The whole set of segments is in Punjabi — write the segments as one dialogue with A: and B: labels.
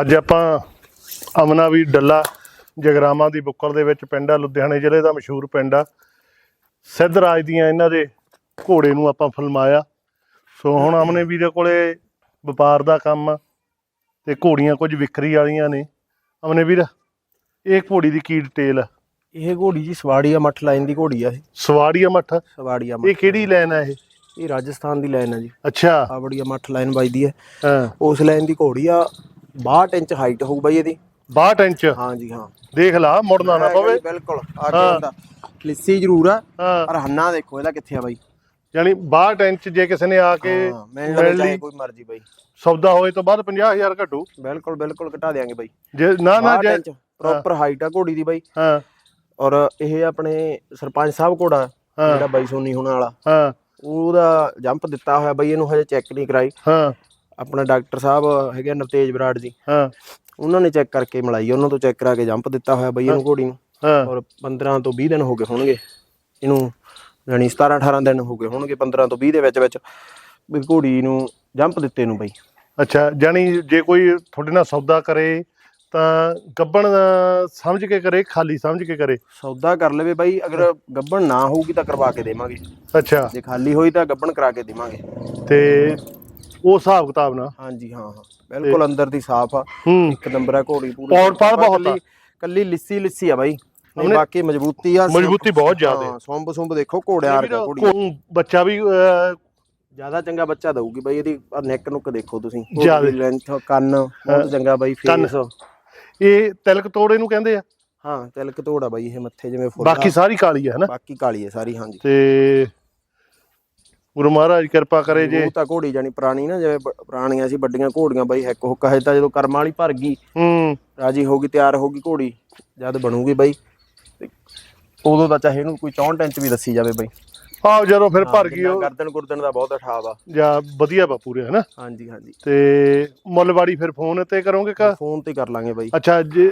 A: ਅੱਜ ਆਪਾਂ ਅਮਨਾ ਵੀ ਡੱਲਾ ਜਗਰਾਵਾਂ ਦੀ ਬੁੱਕਰ ਦੇ ਵਿੱਚ ਪਿੰਡ ਆ ਲੁਧਿਆਣੇ ਜ਼ਿਲ੍ਹੇ ਦਾ ਮਸ਼ਹੂਰ ਪਿੰਡ ਆ। ਸਿੱਧ ਰਾਜ ਦੀਆਂ ਇਹਨਾਂ ਦੇ ਘੋੜੇ ਨੂੰ ਆਪਾਂ ਫਿਲਮਾਇਆ। ਸੋ ਹੁਣ ਅਮਨੇ ਵੀਰ ਦੇ ਕੋਲੇ ਵਪਾਰ ਦਾ ਕੰਮ ਆ ਤੇ ਘੋੜੀਆਂ ਕੁਝ ਵਿਕਰੀ ਵਾਲੀਆਂ ਨੇ। ਅਮਨੇ ਵੀਰ ਇਹ ਘੋੜੀ ਦੀ ਕੀ ਡਿਟੇਲ ਆ?
B: ਇਹ ਘੋੜੀ ਜੀ ਸਵਾੜੀਆ ਮੱਠ ਲਾਈਨ ਦੀ ਘੋੜੀ ਆ ਇਹ।
A: ਸਵਾੜੀਆ ਮੱਠ?
B: ਸਵਾੜੀਆ
A: ਇਹ ਕਿਹੜੀ ਲਾਈਨ ਆ ਇਹ?
B: ਇਹ ਰਾਜਸਥਾਨ ਦੀ ਲਾਈਨ ਆ ਜੀ।
A: ਅੱਛਾ।
B: ਆਵੜੀਆ ਮੱਠ ਲਾਈਨ ਵੱਜਦੀ ਹੈ
A: ਹਾਂ।
B: ਉਸ ਲਾਈਨ ਦੀ ਘੋੜੀ ਆ 62 ਇੰਚ ਹਾਈਟ ਹੋਊ ਬਾਈ ਇਹਦੀ।
A: 62 ਇੰਚ?
B: ਹਾਂ ਜੀ ਹਾਂ।
A: ਦੇਖ ਲਾ ਮੁੜਨਾ ਨਾ ਪਵੇ।
B: ਬਿਲਕੁਲ ਆ ਕੇ ਹੁੰਦਾ ਲਿੱਸੀ ਜ਼ਰੂਰ ਆ
A: ਹਾਂ।
B: ਪਰ ਹੰਨਾ ਦੇਖੋ ਇਹਦਾ ਕਿੱਥੇ ਆ ਬਾਈ?
A: ਯਾਨੀ 62 ਇੰਚ ਜੇ ਕਿਸੇ ਨੇ ਆ ਕੇ
B: ਹਾਂ ਮੈਂ
A: ਮਿਲ
B: ਚਾਹੇ
A: ਲਈ
B: ਕੋਈ ਮਰਜ਼ੀ ਬਾਈ।
A: ਸੌਦਾ ਹੋਏ ਤੋਂ ਬਾਅਦ 50000 ਘਟੂ।
B: ਬਿਲਕੁਲ ਬਿਲਕੁਲ ਘਟਾ ਦੇਾਂਗੇ ਬਾਈ।
A: ਜੇ ਨਾ ਨਾ
B: 62
A: ਜੇ
B: ਇੰਚ ਪ੍ਰੋਪਰ ਹਾਈਟ ਆ ਘੋੜੀ ਦੀ ਬਾਈ।
A: ਹਾਂ।
B: ਔਰ ਇਹ ਆਪਣੇ ਸਰਪੰਚ ਸਾਹਿਬ ਘੋੜਾ
A: ਹਾਂ।
B: ਜਿਹੜਾ ਬਾਈ ਸੋਨੀ ਹੋਣ ਵਾਲਾ।
A: ਹਾਂ।
B: ਉਹਦਾ ਜੰਪ ਦਿੱਤਾ ਹੋਇਆ ਬਾਈ ਇਹਨੂੰ ਹਜੇ ਚੈੱਕ ਨਹੀਂ ਕਰਾਈ।
A: ਹਾਂ।
B: ਆਪਣਾ ਡਾਕਟਰ ਸਾਹਿਬ ਹੈਗੇ ਆ ਨਵਤੇਜ ਬਰਾੜ ਜੀ।
A: ਹਾਂ।
B: ਉਹਨਾਂ ਨੇ ਚੈੱਕ ਕਰਕੇ ਮਿਲਾਈ ਉਹਨਾਂ ਤੋਂ ਚੈੱਕ ਕਰਾ ਕੇ ਜੰਪ ਦਿੱਤਾ ਹੋਇਆ ਬਈ ਇਹਨੂੰ ਘੋੜੀ ਨੂੰ।
A: ਹਾਂ।
B: ਔਰ 15 ਤੋਂ 20 ਦਿਨ ਹੋ ਗਏ ਹੋਣਗੇ। ਇਹਨੂੰ ਯਾਨੀ 17 18 ਦਿਨ ਹੋ ਗਏ ਹੋਣਗੇ 15 ਤੋਂ 20 ਦੇ ਵਿੱਚ ਵਿੱਚ ਵੀ ਘੋੜੀ ਨੂੰ ਜੰਪ ਦਿੱਤੇ ਨੂੰ ਬਈ।
A: ਅੱਛਾ ਜਾਨੀ ਜੇ ਕੋਈ ਤੁਹਾਡੇ ਨਾਲ ਸੌਦਾ ਕਰੇ ਤਾਂ ਗੱਬਣ ਸਮਝ ਕੇ ਕਰੇ ਖਾਲੀ ਸਮਝ ਕੇ ਕਰੇ।
B: ਸੌਦਾ ਕਰ ਲਵੇ ਬਾਈ ਅਗਰ ਗੱਬਣ ਨਾ ਹੋਊਗੀ ਤਾਂ ਕਰਵਾ ਕੇ ਦੇਵਾਂਗੇ।
A: ਅੱਛਾ।
B: ਜੇ ਖਾਲੀ ਹੋਈ ਤਾਂ ਗੱਬਣ ਕਰਾ ਕੇ ਦੇਵਾਂਗੇ।
A: ਤੇ ਉਹ ਹਿਸਾਬ ਕਿਤਾਬ ਨਾ
B: ਹਾਂਜੀ ਹਾਂ ਹਾਂ। ਬਿਲਕੁਲ ਅੰਦਰ ਦੀ ਸਾਫ਼ ਆ।
A: ਹੂੰ।
B: ਇੱਕ ਨੰਬਰ ਆ ਘੋੜੀ ਪੂਰੀ।
A: ਪੌੜ ਪਾੜ ਬਹੁਤ ਆ।
B: ਕੱਲੀ- ਲਿੱਸੀ ਲਿੱਸੀ ਆ ਬਾਈ। ਨਹੀਂ
A: ਉਹਨੇ-
B: ਬਾਕੀ ਮਜ਼ਬੂਤੀ ਆ।
A: ਮਜ਼ਬੂਤੀ ਬਹੁਤ ਜ਼ਿਆਦਾ।
B: ਹਾਂ ਸੁੰਬ ਸੁੰਬ ਦੇਖੋ ਘੋੜਿਆਂ ਵਰਗਾ ਘੋੜੀ।
A: ਕੋਈ ਬੱਚਾ ਵੀ ਅਹ,
B: ਜ਼ਿਆਦਾ ਚੰਗਾ ਬੱਚਾ ਦਊਗੀ ਬਾਈ ਇਹਦੀ ਨੈਕ ਨੁੱਕ ਦੇਖੋ ਤੁਸੀਂ।
A: ਜ਼ਿਆਦੇ।
B: ਲੈਂਥ ਕੰਨ ਬਹੁਤ ਚੰਗਾ ਬਾਈ
A: ਕੰਨ।
B: ਫੇਸ
A: ਇਹ ਤਿਲਕ ਤੋੜੇ ਨੂੰ ਕਹਿੰਦੇ ਆ?
B: ਹਾਂ ਤਿਲਕ ਤੋੜਾ ਬਾਈ ਇਹ ਮੱਥੇ ਜਿਵੇਂ ਫੁੱਲ
A: ਬਾਕੀ ਸਾਰੀ ਕਾਲੀ ਆ ਹਨਾ
B: ਬਾਕੀ ਕਾਲੀ ਹੈ ਸਾਰੀ ਹਾਂਜੀ।
A: ਤੇ ਗੁਰੂ ਮਹਾਰਾਜ ਕਿਰਪਾ ਕਰੇ ਜੇ।
B: ਉਹ ਤਾਂ ਘੋੜੀ ਜਾਨੀ ਪੁਰਾਣੀ ਨਾ ਜਿਵੇਂ ਬ- ਪੁਰਾਣੀਆਂ ਸੀ ਵੱਡੀਆਂ ਘੋੜੀਆਂ ਬਾਈ ਹੈਕ ਹੁੱਕ ਹੈ ਤਾਂ ਜਦੋਂ ਕਰਮਾਂ ਵਾਲੀ ਭਰ ਗਈ
A: ਹੂੰ।
B: ਰਾਜੀ ਹੋ ਗਈ ਤਿਆਰ ਹੋ ਗਈ ਘੋੜੀ ਜਦ ਬਣੂਗੀ ਬਾਈ। ਤੇ ਉਦੋਂ ਤਾਂ ਚਾਹੇ ਇਹਨੂੰ ਕੋਈ 64 ਇੰਚ ਵੀ ਦੱਸੀ ਜਾਵੇ ਬਾਈ।
A: ਆਹ ਜਦੋਂ ਫਿਰ ਭਰ ਗਈ ਉਹ
B: ਗਰਦਨ ਗੁਰਦਨ ਦਾ ਬਹੁਤ ਅਠਾਵ ਆ।
A: ਜਾਂ ਵਧੀਆ ਵਾ ਪੂਰੇ ਹਨਾ?
B: ਹਾਂਜੀ ਹਾਂਜੀ।
A: ਤੇ ਮੁੱਲਵਾੜੀ ਫਿਰ ਫੋਨ ਤੇ ਕਰੋਗੇ ਕਾ?
B: ਫੋਨ ਤੇ ਕਰ ਲਾਂਗੇ ਬਾਈ।
A: ਅੱਛਾ ਜੇ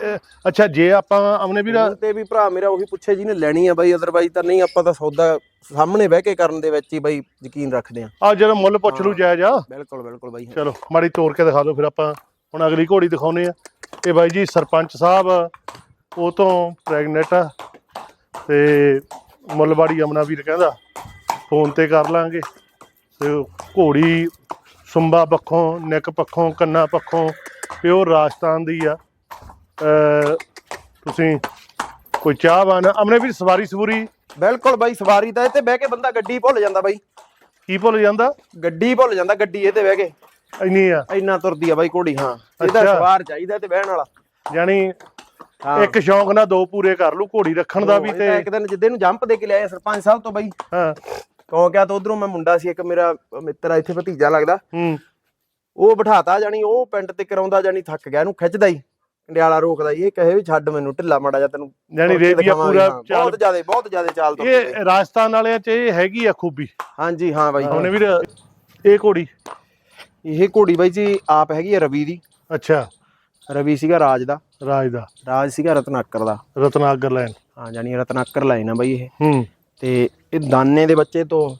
A: ਅੱਛਾ ਜੇ ਆਪਾਂ ਅਮਨੇ ਵੀਰ
B: ਤੇ ਵੀ ਭਰਾ ਮੇਰਾ ਉਹੀ ਪੁੱਛੇ ਜੀ ਨੇ ਲੈਣੀ ਆ ਬਾਈ ਅਦਰਵਾਈਜ਼ ਤਾਂ ਨਹੀਂ ਆਪਾਂ ਤਾਂ ਸੌਦਾ ਸਾਹਮਣੇ ਬਹਿ ਕੇ ਕਰਨ ਦੇ ਵਿੱਚ ਹੀ ਬਾਈ ਯਕੀਨ ਰੱਖਦੇ ਆ।
A: ਆ ਜਿਹੜਾ ਮੁੱਲ ਪੁੱਛ ਲੂ ਜਾਇਜ਼ ਆ।
B: ਬਿਲਕੁਲ ਬਿਲਕੁਲ ਬਾਈ
A: ਚਲੋ ਮਾੜੀ ਤੋੜ ਕੇ ਦਿਖਾ ਦਿਓ ਫਿਰ ਆਪਾਂ ਹੁਣ ਅਗਲੀ ਘੋੜੀ ਦਿਖਾਉਨੇ ਆ। ਇਹ ਬਾਈ ਜੀ ਸਰਪੰਚ ਸਾਹਿਬ ਉਹ ਤੋਂ ਪ੍ਰੈਗਨੈਂਟ ਆ। ਤੇ ਮੁੱਲਵਾੜੀ ਅਮਨਾ ਵੀਰ ਕਹਿੰਦਾ ਫੋਨ ਤੇ ਕਰ ਲਾਂਗੇ। ਤੇ ਘੋੜੀ ਸੁੰਬਾ ਪੱਖੋਂ ਨੈਕ ਪੱਖੋਂ ਕੰਨਾ ਪੱਖੋਂ ਪਿਓਰ ਰਾਜਸਥਾਨ ਦੀ ਆ। ਤੁਸੀਂ ਕੋਈ ਚਾਹਵਾਨ ਅਮਨੇ ਵੀਰ ਸਵਾਰੀ ਸਵੂਰੀ?
B: ਬਿਲਕੁਲ ਬਾਈ ਸਵਾਰੀ ਤਾਂ ਇਹ ਤੇ ਬਹਿ ਕੇ ਬੰਦਾ ਗੱਡੀ ਭੁੱਲ ਜਾਂਦਾ ਬਾਈ।
A: ਕੀ ਭੁੱਲ ਜਾਂਦਾ?
B: ਗੱਡੀ ਭੁੱਲ ਜਾਂਦਾ ਗੱਡੀ ਇਹ ਤੇ ਬਹਿ ਕੇ।
A: ਇੰਨੀ ਆ?
B: ਇੰਨਾ ਤੁਰਦੀ ਆ ਬਾਈ ਘੋੜੀ ਹਾਂ। ਇਹਦਾ। ਸਵਾਰ ਚਾਹੀਦਾ ਤੇ ਬਹਿਣ ਵਾਲਾ।
A: ਯਾਨੀ ਇੱਕ ਸ਼ੌਂਕ ਨਾਲ ਦੋ ਪੂਰੇ ਕਰ ਲੂ ਘੋੜੀ ਰੱਖਣ ਦਾ ਵੀ ਤੇ
B: ਇੱਕ ਦਿਨ ਜਿੱਦੇ ਨੂੰ ਜੰਪ ਦੇ ਕੇ ਲਿਆਏ ਸਰਪੰਚ ਸਾਹਿਬ ਤੋਂ ਬਾਈ।
A: ਹਾਂ।
B: ਕਹੋ ਕਿਆ ਤਾਂ ਉਧਰੋਂ ਮੈਂ ਮੁੰਡਾ ਸੀ ਇੱਕ ਮੇਰਾ ਮਿੱਤਰ ਆ ਇੱਥੇ ਭਤੀਜਾ ਲੱਗਦਾ।
A: ਹੂੰ।
B: ਉਹ ਬਿਠਾਤਾ ਜਾਨੀ ਉਹ ਪਿੰਡ ਤੇ ਕਰਾਉਂਦਾ ਜਾਨੀ ਥੱਕ ਗਿਆ ਇਹਨੂੰ ਖਿੱਚਦਾ ਹੀ ਕੰਡਿਆਲਾ ਰੋਕਦਾ ਇਹ ਕਹੇ ਵੀ ਛੱਡ ਮੈਨੂੰ ਢਿੱਲਾ ਮਾੜਾ ਜਾ ਤੈਨੂੰ
A: ਰੇਬੀਆ
B: ਦਿਖਾਵਾਂਗੇ,
A: ਪੂਰਾ
B: ਬਹੁਤ ਜ਼ਿਆਦਾ ਬਹੁਤ ਜ਼ਿਆਦਾ ਚਾਲ ਤੋਂ।
A: ਇਹ ਰਾਜਸਥਾਨ ਵਾਲਿਆਂ ਚ ਇਹ ਹੈਗੀ ਆ ਖੂਬੀ।
B: ਹਾਂਜੀ ਹਾਂ ਬਾਈ।
A: ਉਹਨੇ ਵੀਰ ਇਹ ਘੋੜੀ?
B: ਇਹ ਘੋੜੀ ਬਾਈ ਜੀ ਆਪ ਹੈਗੀ ਆ ਰਵੀ ਦੀ।
A: ਅੱਛਾ।
B: ਰਵੀ ਸੀਗਾ ਰਾਜ ਦਾ।
A: ਰਾਜ ਦਾ।
B: ਰਾਜ ਸੀਗਾ ਰਤਨਾਕਰ ਦਾ।
A: ਰਤਨਾਗਰ ਲੈਣ
B: ਹਾਂ ਜਾਨੀ ਰਤਨਾਕਰ ਲਾਈਨ ਆ ਬਾਈ ਇਹ।
A: ਹੂੰ।
B: ਤੇ ਇਹ ਦਾਨੇ ਦੇ ਬੱਚੇ ਤੋਂ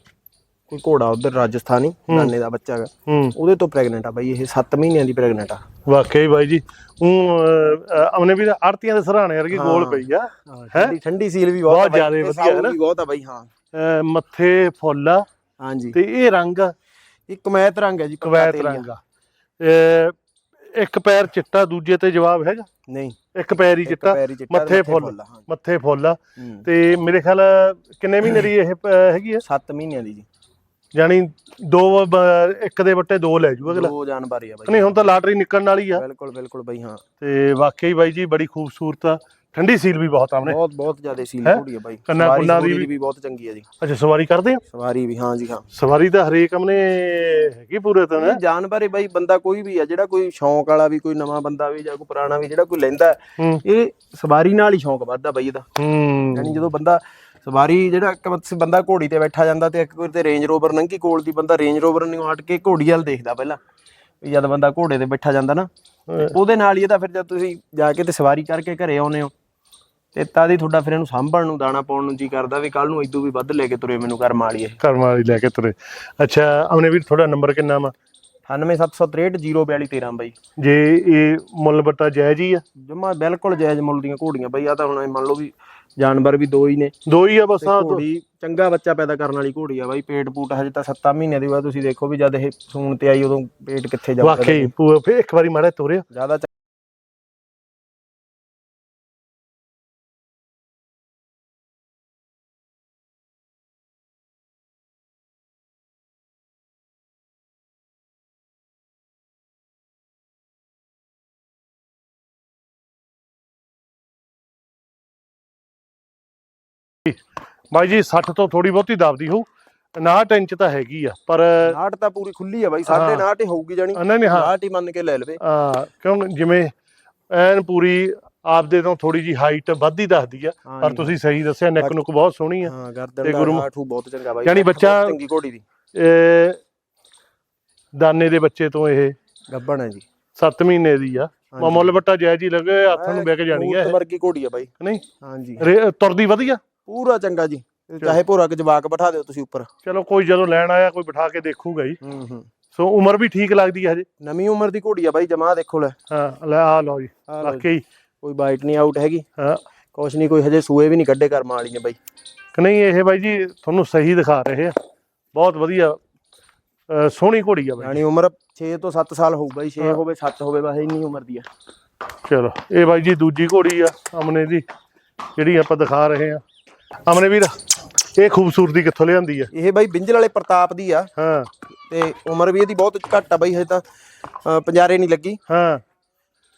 B: ਕੋਈ ਘੋੜਾ ਉਧਰ ਰਾਜਸਥਾਨੀ ਦਾਨੇ ਦਾ ਬੱਚਾ ਹੈਗਾ।
A: ਹੂੰ।
B: ਉਹਦੇ ਤੋਂ ਪ੍ਰੈਗਨੈਂਟ ਆ ਬਾਈ ਇਹ 7 ਮਹੀਨਿਆਂ ਦੀ ਪ੍ਰੈਗਨੈਂਟ ਆ।
A: ਵਾਕਈ ਬਾਈ ਜੀ। ਉਹ ਅਮਨੇ ਵੀਰ ਆਰਤੀਆਂ ਦੇ ਸਰਾਣੇ ਵਰਗੀ ਗੋਲ। ਪਈ ਆ।
B: ਠੰਡੀ ਠੰਡੀ ਸੀਲ ਵੀ ਬਹੁਤ
A: ਜ਼ਿਆਦੇ ਵਧੀਆ ਹੈ ਨਾ?
B: ਵੀ ਬਹੁਤ ਆ ਬਾਈ ਹਾਂ।
A: ਮੱਥੇ ਫੁੱਲ ਆ।
B: ਹਾਂਜੀ।
A: ਤੇ ਇਹ ਰੰਗ?
B: ਇਹ ਕਮੈਤ ਰੰਗ ਹੈ ਜੀ ਤੇਲੀਆ।
A: ਰੰਗ ਆ। ਇੱਕ ਪੈਰ ਚਿੱਟਾ ਦੂਜੇ ਤੇ ਜਵਾਬ ਹੈਗਾ?
B: ਨਹੀਂ।
A: ਇੱਕ ਪੈਰ ਹੀ ਚਿੱਟਾ।
B: ਹੀ
A: ਮੱਥੇ ਫੁੱਲ।
B: ਹਾਂ।
A: ਮੱਥੇ ਫੁੱਲ
B: ਹੂੰ।
A: ਤੇ ਮੇਰੇ ਖਿਆਲ ਕਿੰਨੇ ਮਹੀਨੇ ਦੀ ਇਹ ਹੈਗੀ ਆ?
B: ਸੱਤ ਮਹੀਨਿਆਂ ਦੀ ਜੀ।
A: ਜਾਨੀ ਦੋ ਇੱਕ ਦੇ ਵੱਟੇ ਦੋ ਲੈ ਜੂ ਅਗਲਾ।
B: ਦੋ ਜਾਨਵਰ ਹੀ ਆ ਬਾਈ।
A: ਨਹੀਂ ਹੁਣ ਤਾਂ ਲਾਟਰੀ ਨਿਕਲਣ ਵਾਲੀ ਆ।
B: ਬਿਲਕੁਲ ਬਿਲਕੁਲ ਬਾਈ ਹਾਂ।
A: ਤੇ ਵਾਕਈ ਬਾਈ ਜੀ ਬੜੀ ਖੂਬਸੂਰਤ ਆ। ਠੰਡੀ ਸੀਲ ਵੀ ਬਹੁਤ ਆਮਨੇ
B: ਬਹੁਤ ਬਹੁਤ ਜ਼ਿਆਦਾ ਸੀਲ
A: ਹੈਂ?
B: ਘੋੜੀ ਆ ਬਾਈ।
A: ਕੰਨਾਂ
B: ਸਵਾਰੀ
A: ਕੁੰਨਾਂ ਦੀ
B: ਸਵੂਰੀ
A: ਵੀ-
B: ਬਹੁਤ ਚੰਗੀ ਆ ਜੀ।
A: ਅੱਛਾ ਸਵਾਰੀ ਕਰਦੇ ਆ?
B: ਸਵਾਰੀ ਵੀ ਹਾਂ ਜੀ ਹਾਂ।
A: ਸਵਾਰੀ ਤਾਂ ਹਰੇਕ ਅਮਨੇ ਹੈਗੀ ਪੂਰੇ ਤਾਂ
B: ਜਾਨਵਰ ਹੀ ਬਾਈ ਬੰਦਾ ਕੋਈ ਵੀ ਆ ਜਿਹੜਾ ਕੋਈ ਸ਼ੌਂਕ ਵਾਲਾ ਵੀ ਕੋਈ ਨਵਾਂ ਬੰਦਾ ਵੀ ਜਾਂ ਕੋਈ ਪੁਰਾਣਾ ਵੀ ਜਿਹੜਾ ਕੋਈ ਲੈਂਦਾ ਹੈ,
A: ਹੂੰ
B: ਇਹ ਸਵਾਰੀ ਨਾਲ ਹੀ ਸ਼ੌਂਕ ਵੱਧਦਾ ਬਾਈ ਇਹਦਾ।
A: ਹੂੰ।
B: ਯਾਨੀ ਜਦੋਂ ਬੰਦਾ ਸਵਾਰੀ ਜਿਹੜਾ ਇੱਕ ਬੰਦਾ ਘੋੜੀ ਤੇ ਬੈਠਾ ਜਾਂਦਾ ਤੇ ਇੱਕ ਕੋਈ ਤੇ ਰੇਂਜ ਰੋਵਰ ਨੰਗੀ ਕੋਲ ਦੀ ਬੰਦਾ ਰੇਂਜ ਰੋਵਰ ਨੂੰ ਹਟ ਕੇ ਘੋੜੀ ਵੱਲ ਦੇਖਦਾ ਪਹਿਲਾਂ ਵੀ ਜਦ ਬੰਦਾ ਘੋੜੇ ਤੇ ਬੈਠਾ ਜਾਂਦਾ ਨਾ ਤੇ ਉਹਦੇ ਨਾਲ ਹੀ ਇਹਦਾ ਫਿਰ ਜਦ ਤੁਸੀਂ ਜਾ ਕੇ ਤੇ ਸਵਾਰੀ ਕਰਕੇ ਘਰੇ ਆਉਨੇ ਹੋ ਤੇ ਤਾਂ ਦੀ ਤੁਹਾਡਾ ਫਿਰ ਇਹਨੂੰ ਸਾਂਭਣ ਨੂੰ ਦਾਣਾ ਪਾਉਣ ਨੂੰ ਜੀ ਕਰਦਾ ਵੀ ਕੱਲ ਨੂੰ ਇਦੋਂ ਵੀ ਵੱਧ ਲੈ ਕੇ ਤੁਰੇ ਮੈਨੂੰ ਕਰ ਮਾਲੀ ਇਹ
A: ਕਰਮ ਵਾਲੀ ਲੈ ਕੇ ਤੁਰੇ। ਅੱਛਾ ਅਮਨੇ ਵੀਰ ਤੁਹਾਡਾ ਨੰਬਰ ਕਿੰਨਾ ਵਾ?
B: 98763 ਬਾਈ।
A: ਜੇ ਇਹ ਮੁੱਲ ਬੱਟਾ ਜਾਇਜ਼ ਹੀ ਆ?
B: ਜਮਾ ਬਿਲਕੁਲ ਜਾਇਜ਼ ਮੁੱਲ ਦੀਆਂ ਘੋੜੀਆਂ ਬਾਈ ਆ ਤਾਂ ਹੁਣ ਮੰਨ ਲਓ ਵੀ ਜਾਨਵਰ ਵੀ ਦੋ ਹੀ ਨੇ।
A: ਦੋ ਹੀ ਆ ਬਸ ਆ
B: ਘੋੜੀ ਚੰਗਾ ਬੱਚਾ ਪੈਦਾ ਕਰਨ ਵਾਲੀ ਘੋੜੀ ਆ ਬਾਈ ਪੇਟ ਪੂਟ ਹਜੇ ਤਾਂ 7 ਮਹੀਨਿਆਂ ਦੀ ਬਾਅਦ ਤੁਸੀਂ ਦੇਖੋ ਵੀ ਜਦ ਇਹ ਸੂਣ ਤੇ ਆਈ ਉਦੋਂ ਪੇਟ ਕਿੱਥੇ ਜਾਊਗਾ।
A: ਵਾਕਈ ਪੂਰਾ- ਫਿਰ ਇੱਕ ਵਾਰੀ ਮਾੜਾ ਤੋਰਿਆ
B: ਜ਼ਿਆਦਾ
A: ਬਾਈ ਜੀ 60 ਤੋਂ ਥੋੜੀ ਬਹੁਤੀ ਦਬਦੀ ਹੋਊ। 59 ਇੰਚ ਤਾਂ ਹੈਗੀ ਆ ਪਰ
B: ਨਾਟ ਤਾਂ ਪੂਰੀ ਖੁੱਲੀ ਆ ਬਾਈ ਸਾਡੇ
A: ਹਾਂ।
B: ਨਾਟ ਹੀ ਹੋਊਗੀ ਜਾਨੀ
A: ਨਹੀਂ ਨਹੀਂ ਹਾਂ।
B: ਨਾਟ ਹੀ ਮੰਨ ਕੇ ਲੈ ਲਵੇ।
A: ਆ, ਕਿਉਂ ਜਿਵੇਂ ਐਨ ਪੂਰੀ ਆਪਦੇ ਤੋਂ ਥੋੜੀ ਜੀ ਹਾਈਟ ਵੱਧਦੀ ਦੱਸਦੀ ਆ
B: ਹਾਂ
A: ਪਰ
B: ਜੀ।
A: ਤੁਸੀਂ ਸਹੀ ਦੱਸਿਆ ਨੈਕ ਨੁਕ ਬਹੁਤ ਸੋਹਣੀ ਆ।
B: ਹਾਂ
A: ਤੇ
B: ਗਰਦਨ ਦਾ ਹੂ ਬਹੁਤ ਚੰਗਾ ਬਾਈ
A: ਯਾਨੀ ਬੱਚਾ-
B: ਚੰਗੀ ਘੋੜੀ ਦੀ।
A: ਇਹ ਦਾਨੇ ਦੇ ਬੱਚੇ ਤੋਂ ਇਹ
B: ਗੱਬਣ ਹੈ ਜੀ।
A: 7 ਮਹੀਨੇ ਦੀ ਆ। ਮੁੱਲ ਬੱਟਾ ਜਾਇਜ਼ ਹੀ ਲੱਗੇ ਹੱਥ ਨੂੰ ਵਿਕ ਜਾਣੀ ਆ
B: ਵਰਗੀ ਘੋੜੀ ਆ ਬਾਈ।
A: ਨਹੀਂ?
B: ਹਾਂਜੀ
A: ਤੁਰਦੀ ਵਧੀਆ?
B: ਪੂਰਾ ਚੰਗਾ ਜੀ। ਚਾਹੇ ਭੋਰਾ ਕੇ ਜਵਾਕ ਬਿਠਾ ਦਿਓ ਤੁਸੀਂ ਉੱਪਰ।
A: ਚਲੋ ਕੋਈ ਜਦੋਂ ਲੈਣ ਆਇਆ ਕੋਈ ਬਿਠਾ ਕੇ ਦੇਖੂਗਾ ਹੀ
B: ਹੂੰ ਹੂੰ।
A: ਸੋ ਉਮਰ ਵੀ ਠੀਕ ਲੱਗਦੀ ਹੈ ਹਜੇ।
B: ਨਵੀਂ ਉਮਰ ਦੀ ਘੋੜੀ ਆ ਬਾਈ ਜਮਾ ਦੇਖੋ ਲੈ।
A: ਹਾਂ ਲੈ ਆ ਲਓ ਜੀ। ਵਾਕਈ
B: ਕੋਈ ਬਾਈਟ ਨਹੀਂ ਆਊਟ ਹੈਗੀ।
A: ਹਾਂ।
B: ਕੁਛ ਨਹੀਂ ਕੋਈ ਹਜੇ ਸੂਏ ਵੀ ਨਹੀਂ ਕੱਢੇ ਕਰਮਾਂ ਵਾਲੀ ਨੇ ਬਾਈ।
A: ਕਿ ਨਹੀਂ ਇਹ ਬਾਈ ਜੀ ਤੁਹਾਨੂੰ ਸਹੀ ਦਿਖਾ ਰਹੇ ਆ। ਬਹੁਤ ਵਧੀਆ ਸੋਹਣੀ ਘੋੜੀ ਆ ਬਾਈ
B: ਯਾਨੀ ਉਮਰ 6 ਤੋਂ 7 ਸਾਲ ਹੋਊ ਬਾਈ 6 ਹੋਵੇ 7 ਹੋਵੇ ਬਸ ਇੰਨੀ ਉਮਰ ਦੀ ਆ।
A: ਚਲੋ ਇਹ ਬਾਈ ਜੀ ਦੂਜੀ ਘੋੜੀ ਆ ਅਮਨੇ ਦੀ ਜਿਹੜੀ ਆਪਾਂ ਦਿਖਾ ਰਹੇ ਆ। ਅਮਨੇ ਵੀਰ ਇਹ ਖੂਬਸੂਰਤੀ ਕਿੱਥੋਂ ਲਿਆਂਦੀ ਆ?
B: ਇਹ ਬਾਈ ਬਿੰਜਲ ਵਾਲੇ ਪ੍ਰਤਾਪ ਦੀ ਆ।
A: ਹਾਂ।
B: ਤੇ ਉਮਰ ਵੀ ਇਹਦੀ ਬਹੁਤ ਘੱਟ ਆ ਬਾਈ ਹਜੇ ਤਾਂ ਪੰਜਾਰੇ ਨਹੀਂ ਲੱਗੀ।
A: ਹਾਂ।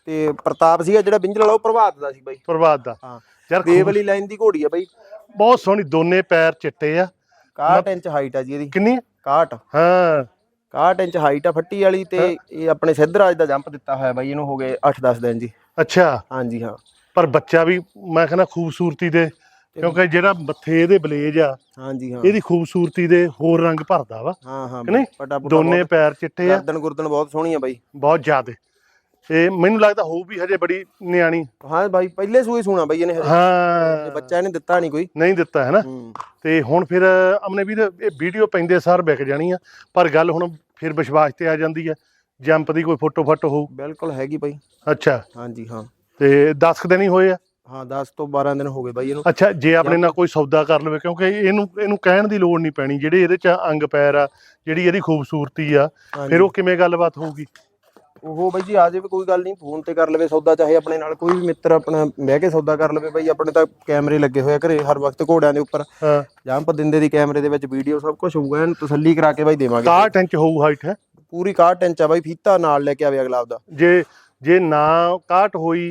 B: ਤੇ ਪ੍ਰਤਾਪ ਸੀਗਾ ਜਿਹੜਾ ਬਿੰਜਲ ਵਾਲਾ ਉਹ ਪ੍ਰਭਾਤ ਦਾ ਸੀ ਬਾਈ।
A: ਪ੍ਰਵਾਦ ਦਾ।
B: ਹਾਂ।
A: ਯਾਰ
B: ਦੇਵ
A: ਖੂਬ-
B: ਵਾਲੀ ਲਾਈਨ ਦੀ ਘੋੜੀ ਆ ਬਾਈ।
A: ਬਹੁਤ ਸੋਹਣੀ ਦੋਨੇ ਪੈਰ ਚਿੱਟੇ ਆ।
B: 61 ਇੰਚ ਹਾਈਟ ਆ ਜੀ ਇਹਦੀ।
A: ਕਿੰਨੀ
B: 61
A: ਹਾਂ।
B: 61 ਇੰਚ ਹਾਈਟ ਆ ਫੱਟੀ ਵਾਲੀ ਤੇ ਇਹ ਆਪਣੇ ਸਿੱਧਰਾਜ ਦਾ ਜੰਪ ਦਿੱਤਾ ਹੋਇਆ ਬਾਈ ਇਹਨੂੰ ਹੋ ਗਏ 8-10 ਦਿਨ ਜੀ।
A: ਅੱਛਾ।
B: ਹਾਂਜੀ ਹਾਂ।
A: ਪਰ ਬੱਚਾ ਵੀ ਮੈਂ ਕਹਿੰਦਾ ਖੂਬਸੂਰਤੀ ਦੇ ਕਿਉਂਕਿ ਜਿਹੜਾ ਮੱਥੇ ਇਹਦੇ ਬਲੇਜ ਆ
B: ਹਾਂਜੀ ਹਾਂ।
A: ਇਹਦੀ ਖੂਬਸੂਰਤੀ ਦੇ ਹੋਰ ਰੰਗ ਭਰਦਾ ਵਾ।
B: ਹਾਂ ਹਾਂ
A: ਕਿ ਨਹੀਂ? ਦੋਨੇ ਪੈਰ ਚਿੱਟੇ ਆ।
B: ਗਰਦਨ ਗੁਰਦਨ ਬਹੁਤ ਸੋਹਣੀ ਆ ਬਾਈ।
A: ਬਹੁਤ ਜ਼ਿਆਦੇ। ਇਹ ਮੈਨੂੰ ਲੱਗਦਾ ਹੋਊ ਵੀ ਹਜੇ ਬੜੀ ਨਿਆਣੀ।
B: ਹਾਂ ਬਾਈ ਪਹਿਲੇ ਸੂਈ ਸੁਣਾ ਬਾਈ ਇਹਨੇ ਹਜੇ।
A: ਹਾਂ।
B: ਬੱਚਾ ਇਹਨੇ ਦਿੱਤਾ ਨਹੀਂ ਕੋਈ।
A: ਨਹੀਂ ਦਿੱਤਾ ਹੈ ਨਾ?
B: ਹੂੰ।
A: ਤੇ ਹੁਣ ਫਿਰ ਅਮਨੇ ਵੀਰ ਇਹ ਵੀਡੀਓ ਪੈਂਦੇ ਸਾਰ ਵਿਕ ਜਾਣੀ ਆ। ਪਰ ਗੱਲ ਹੁਣ ਫਿਰ ਵਿਸ਼ਵਾਸ ਤੇ ਆ ਜਾਂਦੀ ਆ। ਜੰਪ ਦੀ ਕੋਈ ਫੋਟੋ ਫੋਟੋ ਹੋਊ।
B: ਬਿਲਕੁਲ ਹੈਗੀ ਬਾਈ।
A: ਅੱਛਾ।
B: ਹਾਂਜੀ ਹਾਂ।
A: ਤੇ 10 ਦਿਨ ਹੀ ਹੋਏ ਆ।
B: ਹਾਂ 10 ਤੋਂ 12 ਦਿਨ ਹੋ ਗਏ ਬਾਈ ਇਹਨੂੰ।
A: ਅੱਛਾ ਜੇ ਆਪਣੇ ਨਾਲ ਕੋਈ ਸੌਦਾ ਕਰ ਲਵੇ ਕਿਉਂਕਿ ਇਹਨੂੰ ਇਹਨੂੰ ਕਹਿਣ ਦੀ ਲੋੜ ਨਹੀਂ ਪੈਣੀ ਜਿਹੜੇ ਇਹਦੇ ਚ ਅੰਗ ਪੈਰ ਆ ਜਿਹੜੀ ਇਹਦੀ ਖੂਬਸੂਰਤੀ ਆ
B: ਹਾਂਜੀ।
A: ਫਿਰ ਉਹ ਕਿਵੇਂ ਗੱਲਬਾਤ ਹੋਊਗੀ?
B: ਉਹ ਬਾਈ ਜੀ ਆ ਜਾਵੇ ਕੋਈ ਗੱਲ ਨਹੀਂ ਫੋਨ ਤੇ ਕਰ ਲਵੇ ਸੌਦਾ ਚਾਹੇ ਆਪਣੇ ਨਾਲ ਕੋਈ ਵੀ ਮਿੱਤਰ ਆਪਣਾ ਬਹਿ ਕੇ ਸੌਦਾ ਕਰ ਲਵੇ ਬਾਈ ਆਪਣੇ ਤਾਂ ਕੈਮਰੇ ਲੱਗੇ ਹੋਏ ਆ ਘਰੇ ਹਰ ਵਕਤ ਘੋੜਿਆਂ ਦੇ ਉੱਪਰ।
A: ਹਾਂ।
B: ਜੰਪ ਦਿੰਦੇ ਦੀ ਕੈਮਰੇ ਦੇ ਵਿੱਚ ਵੀਡੀਓ ਸਭ ਕੁਝ ਹੋਊਗਾ ਇਹਨੂੰ ਤਸੱਲੀ ਕਰਾ ਕੇ ਬਾਈ ਦੇਵਾਂਗੇ।
A: 61 ਇੰਚ ਹੋਊ ਹਾਈਟ ਹੈ?
B: ਪੂਰੀ 61 ਇੰਚ ਆ ਬਾਈ ਫੀਤਾ ਨਾਲ ਲੈ ਕੇ ਆਵੇ ਅਗਲਾ ਆਪਦਾ।
A: ਜੇ ਜੇ ਨਾ 61 ਹੋਈ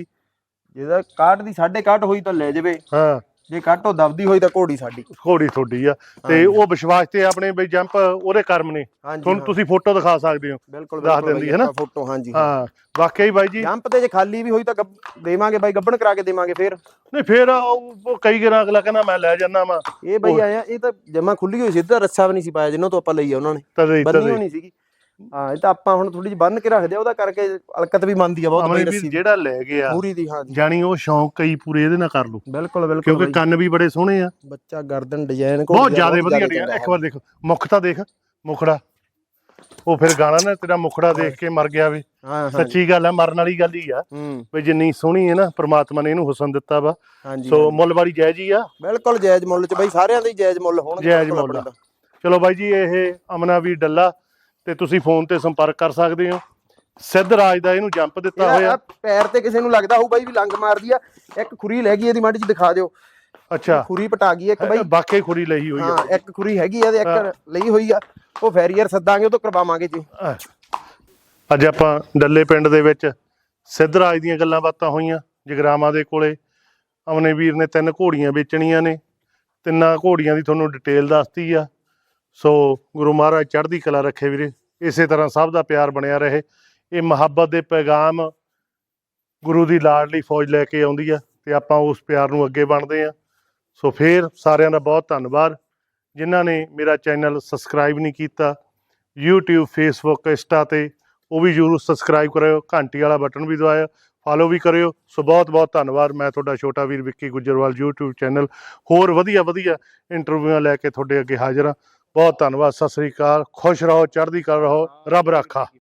B: ਜਿਹਦਾ 61 ਦੀ 61 ਹੋਈ ਤਾਂ ਲੈ ਜਾਵੇ।
A: ਹਾਂ।
B: ਜੇ ਉਹ ਦਬਦੀ ਹੋਈ ਤਾਂ ਘੋੜੀ ਸਾਡੀ।
A: ਘੋੜੀ ਤੁਹਾਡੀ ਆ। ਤੇ ਉਹ ਵਿਸ਼ਵਾਸ ਤੇ ਆਪਣੇ ਬਈ ਜੰਪ ਉਹਦੇ ਕਰਮ ਨੇ। ਤੁਹਾਨੂੰ ਤੁਸੀਂ ਫੋਟੋ ਦਿਖਾ ਸਕਦੇ ਹੋ।
B: ਬਿਲਕੁਲ
A: ਦੱਸ ਦਿੰਦੀ ਹੈ ਨਾ?
B: ਫੋਟੋ ਹਾਂਜੀ
A: ਹਾਂ। ਵਾਕਈ ਬਾਈ ਜੀ।
B: ਜੰਪ ਤੇ ਜੇ ਖਾਲੀ ਵੀ ਹੋਈ ਤਾਂ ਦੇਵਾਂਗੇ ਬਾਈ ਗੱਬਣ ਕਰਾ ਕੇ ਦੇਵਾਂਗੇ ਫੇਰ।
A: ਨਹੀਂ ਫੇਰ ਉਹ ਕਈ ਗਰਾ ਅਗਲਾ ਕਹਿੰਦਾ ਮੈਂ ਲੈ ਜਾਣਾ ਵਾ।
B: ਇਹ ਬਾਈ ਆਇਆ ਇਹ ਤਾਂ ਜਮਾ ਖੁੱਲੀ ਹੋਈ ਸੀ ਇੱਧਰ ਰੱਸਾ ਵੀ ਨਹੀਂ ਸੀ ਪਾਇਆ ਜਿੰਨਾਂ ਤੋਂ ਆਪਾਂ ਲਈ ਆ ਉਹਨਾਂ ਨੇ। ਬੰਨੀ ਹੋਣੀ ਸੀਗੀ। ਹਾਂ ਇਹ ਤਾਂ ਆਪਾਂ ਹੁਣ ਥੋੜੀ ਜਿਹੀ ਬੰਨ ਕੇ ਰੱਖਦੇ ਆ ਉਹਦਾ ਕਰਕੇ ਅਲਕਤ ਵੀ ਮੰਨਦੀ ਆ ਬਹੁਤ ਬਾਈ
A: ਵੀਰ
B: ਰੱਸੀ
A: ਜਿਹੜਾ ਲੈ ਗਿਆ
B: ਪੂਰੀ ਦੀ ਹਾਂਜੀ
A: ਜਾਣੀ ਉਹ ਸ਼ੌਂਕ ਕਈ ਪੂਰੇ ਇਹਦੇ ਨਾਲ ਕਰ ਲੂ
B: ਬਿਲਕੁਲ ਬਿਲਕੁਲ
A: ਕਿਉਂਕਿ
B: ਬਾਈ।
A: ਕੰਨ ਵੀ ਬੜੇ ਸੋਹਣੇ ਆ।
B: ਬੱਚਾ ਗਰਦਨ ਡਿਜ਼ਾਈਨ
A: ਬਹੁਤ ਜ਼ਿਆਦਾ ਵਧੀਆ ਡਿਜ਼ਾਈਨ ਇੱਕ ਵਾਰ ਦੇਖ ਮੁੱਖ ਤਾਂ ਦੇਖ ਮੁਖੜਾ। ਉਹ ਫਿਰ ਗਾਣਾ ਨਾ ਤੇਰਾ ਮੁਖੜਾ ਦੇਖ ਕੇ ਮਰ ਗਿਆ ਵੀ।
B: ਹਾਂ ਹਾਂ
A: ਸੱਚੀ ਗੱਲ ਹੈ ਮਰਨ ਵਾਲੀ ਗੱਲ ਹੀ ਆ।
B: ਹੂੰ।
A: ਵੀ ਜਿੰਨੀ ਸੋਹਣੀ ਹੈ ਨਾ ਪ੍ਰਮਾਤਮਾ ਨੇ ਇਹਨੂੰ ਹੁਸਨ ਦਿੱਤਾ ਵਾ।
B: ਹਾਂਜੀ
A: ਸੋ ਮੁੱਲ ਵਾਲੀ ਜਾਇਜ਼ ਹੀ ਆ।
B: ਬਿਲਕੁਲ ਜਾਇਜ਼ ਮੁੱਲ ਚ ਬਾਈ ਸਾਰਿਆਂ ਦੇ ਹੀ ਜਾਇਜ਼ ਮੁੱਲ ਹੋਣਗੇ
A: ਜਾਇਜ਼
B: ਬਿਲਕੁਲ
A: ਮੁੱਲ।
B: ਆਪਣੇ ਤਾਂ।
A: ਚਲੋ ਬਾਈ ਜੀ ਇਹ ਅਮਨਾ ਵੀ ਡੱਲਾ। ਤੇ ਤੁਸੀਂ ਫੋਨ ਤੇ ਸੰਪਰਕ ਕਰ ਸਕਦੇ ਹੋ। ਸਿੱਧ ਰਾਜ ਦਾ ਇਹਨੂੰ ਜੰਪ ਦਿੱਤਾ
B: ਇਹਦਾ
A: ਹੋਇਆ।
B: ਪੈਰ ਤੇ ਕਿਸੇ ਨੂੰ ਲੱਗਦਾ ਹੋਊ ਬਾਈ ਵੀ ਲੰਗ ਮਾਰਦੀ ਆ। ਇੱਕ ਖੁਰੀ ਲੈ ਗਈ ਇਹਦੀ ਮਾੜੀ ਜੀ ਦਿਖਾ ਦਿਓ।
A: ਅੱਛਾ।
B: ਖੁਰੀ ਪਟਾ ਗਈ ਇੱਕ ਬਾਈ।
A: ਬਾਕੀ ਖੁਰੀ ਲਈ ਹੋਈ ਆ।
B: ਹਾਂ ਇੱਕ ਖੁਰੀ ਹੈਗੀ ਆ ਤੇ ਇੱਕ ਲਈ ਹੋਈ ਆ। ਉਹ ਫੈਰੀਅਰ ਸੱਦਾਂਗੇ ਉਹ ਤੋਂ ਕਰਵਾਵਾਂਗੇ ਜੀ।
A: ਅੱਜ ਆਪਾਂ ਡੱਲੇ ਪਿੰਡ ਦੇ ਵਿੱਚ ਸਿੱਧ ਰਾਜ ਦੀਆਂ ਗੱਲਾਂ ਬਾਤਾਂ ਹੋਈਆਂ ਜਗਰਾਵਾਂ ਦੇ ਕੋਲੇ। ਅਮਨੇ ਵੀਰ ਨੇ ਤਿੰਨ ਘੋੜੀਆਂ ਵੇਚਣੀਆਂ ਨੇ। ਤਿੰਨਾਂ ਘੋੜੀਆਂ ਦੀ ਤੁਹਾਨੂੰ ਡਿਟੇਲ ਦੱਸਤੀ ਆ। ਸੋ ਗੁਰੂ ਮਹਾਰਾਜ ਚੜ੍ਹਦੀ ਕਲਾ ਰੱਖੇ ਵੀਰੇ। ਇਸੇ ਤਰ੍ਹਾਂ ਸਭ ਦਾ ਪਿਆਰ ਬਣਿਆ ਰਹੇ। ਇਹ ਮੁਹੱਬਤ ਦੇ ਪੈਗਾਮ ਗੁਰੂ ਦੀ ਲਾਡਲੀ ਫੌਜ ਲੈ ਕੇ ਆਉਂਦੀ ਆ ਤੇ ਆਪਾਂ ਉਸ ਪਿਆਰ ਨੂੰ ਅੱਗੇ ਬਣਦੇ ਆ। ਸੋ ਫੇਰ ਸਾਰਿਆਂ ਦਾ ਬਹੁਤ ਧੰਨਵਾਦ। ਜਿਨ੍ਹਾਂ ਨੇ ਮੇਰਾ ਚੈਨਲ ਸਬਸਕ੍ਰਾਈਬ ਨਹੀਂ ਕੀਤਾ, YouTube, Facebook, Insta ਤੇ ਉਹ ਵੀ ਜਰੂਰ ਸਬਸਕ੍ਰਾਈਬ ਕਰਿਓ, ਘੰਟੀ ਵਾਲਾ ਬਟਨ ਵੀ ਦਬਾਇਓ ਫਾਲੋ ਵੀ ਕਰਿਓ। ਸੋ ਬਹੁਤ ਬਹੁਤ ਧੰਨਵਾਦ। ਮੈਂ ਤੁਹਾਡਾ ਛੋਟਾ ਵੀਰ ਵਿੱਕੀ ਗੁੱਜਰਵਾਲ YouTube ਚੈਨਲ। ਹੋਰ ਵਧੀਆ ਵਧੀਆ ਇੰਟਰਵਿਊਆਂ ਲੈ ਕੇ ਤੁਹਾਡੇ ਅੱਗੇ ਹਾਜ਼ਰ ਹਾਂ। ਬਹੁਤ ਧੰਨਵਾਦ ਸਤਿ ਸ੍ਰੀ ਅਕਾਲ ਖੁਸ਼ ਰਹੋ ਚੜ੍ਹਦੀ ਕਲਾ ਰਹੋ ਰੱਬ ਰਾਖਾ।